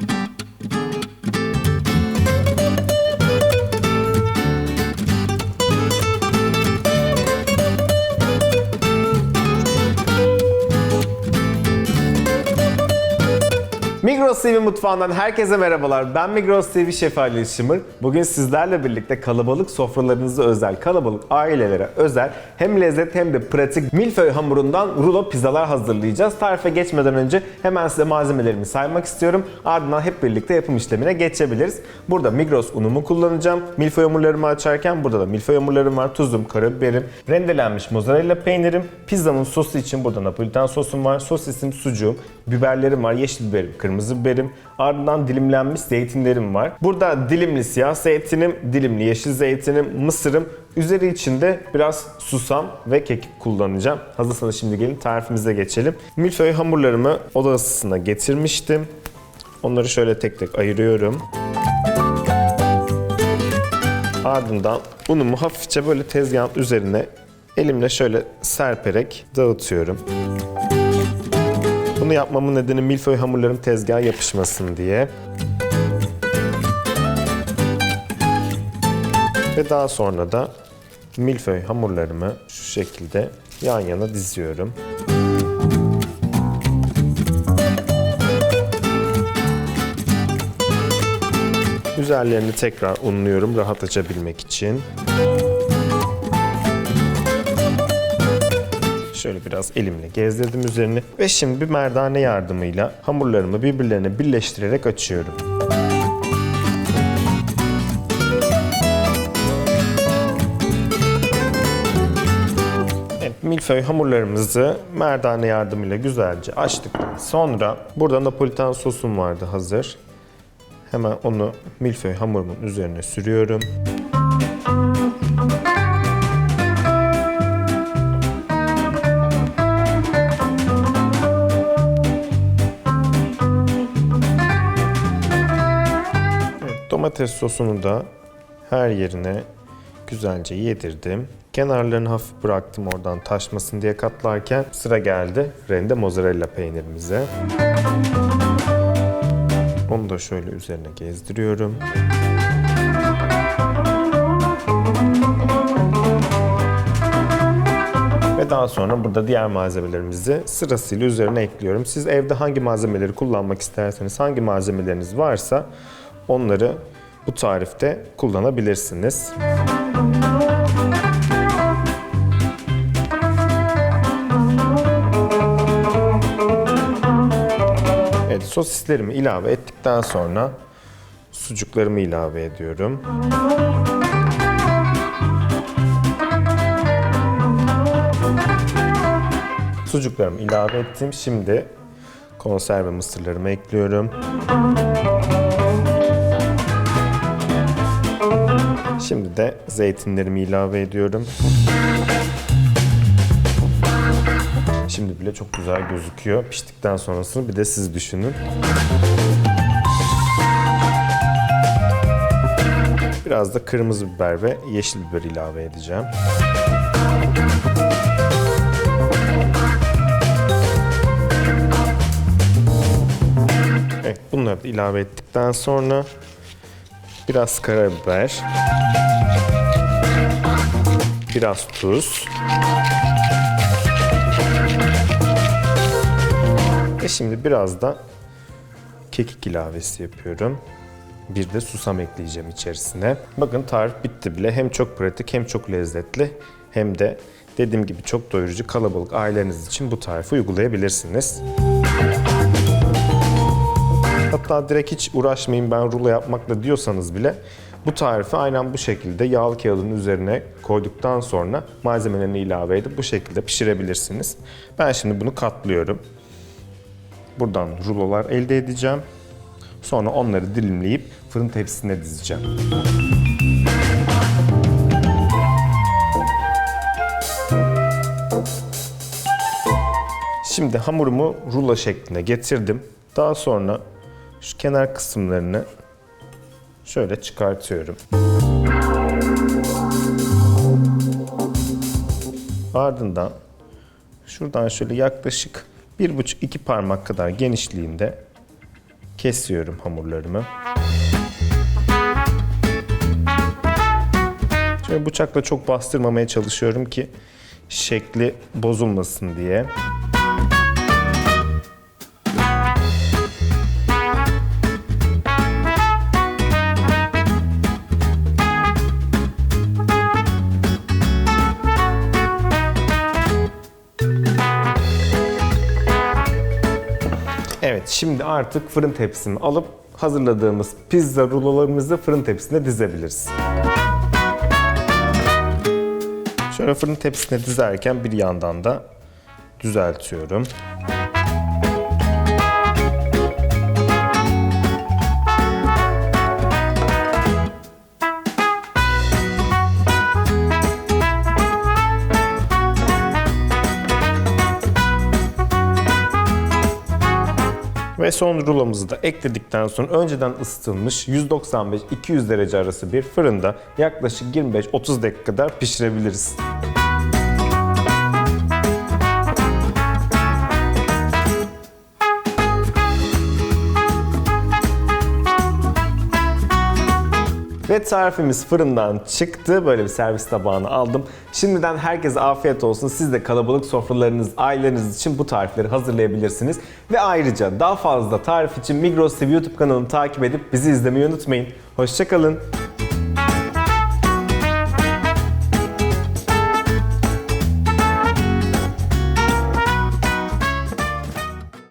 thank you Migros TV mutfağından herkese merhabalar. Ben Migros TV Şefi Ali Işımır. Bugün sizlerle birlikte kalabalık sofralarınızı özel, kalabalık ailelere özel hem lezzet hem de pratik milföy hamurundan rulo pizzalar hazırlayacağız. Tarife geçmeden önce hemen size malzemelerimi saymak istiyorum. Ardından hep birlikte yapım işlemine geçebiliriz. Burada Migros unumu kullanacağım. Milföy hamurlarımı açarken burada da milföy hamurlarım var. Tuzum, karabiberim, rendelenmiş mozzarella peynirim, pizzamın sosu için burada napolitan sosum var. Sosisim, sucuğum, biberlerim var, yeşil biberim, kırmızı biberim. Ardından dilimlenmiş zeytinlerim var. Burada dilimli siyah zeytinim, dilimli yeşil zeytinim, mısırım. Üzeri içinde biraz susam ve kekik kullanacağım. Hazırsanız şimdi gelin tarifimize geçelim. Milföy hamurlarımı oda ısısına getirmiştim. Onları şöyle tek tek ayırıyorum. Ardından unumu hafifçe böyle tezgahın üzerine elimle şöyle serperek dağıtıyorum. Bunu yapmamın nedeni milföy hamurlarım tezgaha yapışmasın diye. Ve daha sonra da milföy hamurlarımı şu şekilde yan yana diziyorum. Üzerlerini tekrar unluyorum rahat açabilmek için. Şöyle biraz elimle gezdirdim üzerini ve şimdi bir merdane yardımıyla hamurlarımı birbirlerine birleştirerek açıyorum. Milföy hamurlarımızı merdane yardımıyla güzelce açtıktan sonra burada napolitan sosum vardı hazır. Hemen onu milföy hamurumun üzerine sürüyorum. Domates sosunu da her yerine güzelce yedirdim. Kenarlarını hafif bıraktım oradan taşmasın diye katlarken sıra geldi rende mozzarella peynirimize. Onu da şöyle üzerine gezdiriyorum. Ve daha sonra burada diğer malzemelerimizi sırasıyla üzerine ekliyorum. Siz evde hangi malzemeleri kullanmak isterseniz, hangi malzemeleriniz varsa onları bu tarifte kullanabilirsiniz. Evet, sosislerimi ilave ettikten sonra sucuklarımı ilave ediyorum. Sucuklarımı ilave ettim. Şimdi konserve mısırlarımı ekliyorum. Şimdi de zeytinlerimi ilave ediyorum. Şimdi bile çok güzel gözüküyor. Piştikten sonrasını bir de siz düşünün. Biraz da kırmızı biber ve yeşil biber ilave edeceğim. Evet, bunları da ilave ettikten sonra biraz karabiber, biraz tuz ve şimdi biraz da kekik ilavesi yapıyorum. Bir de susam ekleyeceğim içerisine. Bakın tarif bitti bile. Hem çok pratik hem çok lezzetli hem de dediğim gibi çok doyurucu kalabalık aileniz için bu tarifi uygulayabilirsiniz. Hatta direkt hiç uğraşmayayım ben rulo yapmakla diyorsanız bile bu tarifi aynen bu şekilde yağlı kağıdın üzerine koyduktan sonra malzemelerini ilave edip bu şekilde pişirebilirsiniz. Ben şimdi bunu katlıyorum. Buradan rulolar elde edeceğim. Sonra onları dilimleyip fırın tepsisine dizeceğim. Şimdi hamurumu rulo şekline getirdim. Daha sonra şu kenar kısımlarını şöyle çıkartıyorum. Ardından şuradan şöyle yaklaşık bir buçuk iki parmak kadar genişliğinde kesiyorum hamurlarımı. Şöyle bıçakla çok bastırmamaya çalışıyorum ki şekli bozulmasın diye. Evet, şimdi artık fırın tepsimi alıp hazırladığımız pizza rulolarımızı fırın tepsisine dizebiliriz. Şöyle fırın tepsisine dizerken bir yandan da düzeltiyorum. Ve son rulomuzu da ekledikten sonra önceden ısıtılmış 195-200 derece arası bir fırında yaklaşık 25-30 dakika kadar pişirebiliriz. Ve tarifimiz fırından çıktı. Böyle bir servis tabağına aldım. Şimdiden herkese afiyet olsun. Siz de kalabalık sofralarınız, aileniz için bu tarifleri hazırlayabilirsiniz. Ve ayrıca daha fazla tarif için Migros TV YouTube kanalını takip edip bizi izlemeyi unutmayın. Hoşçakalın.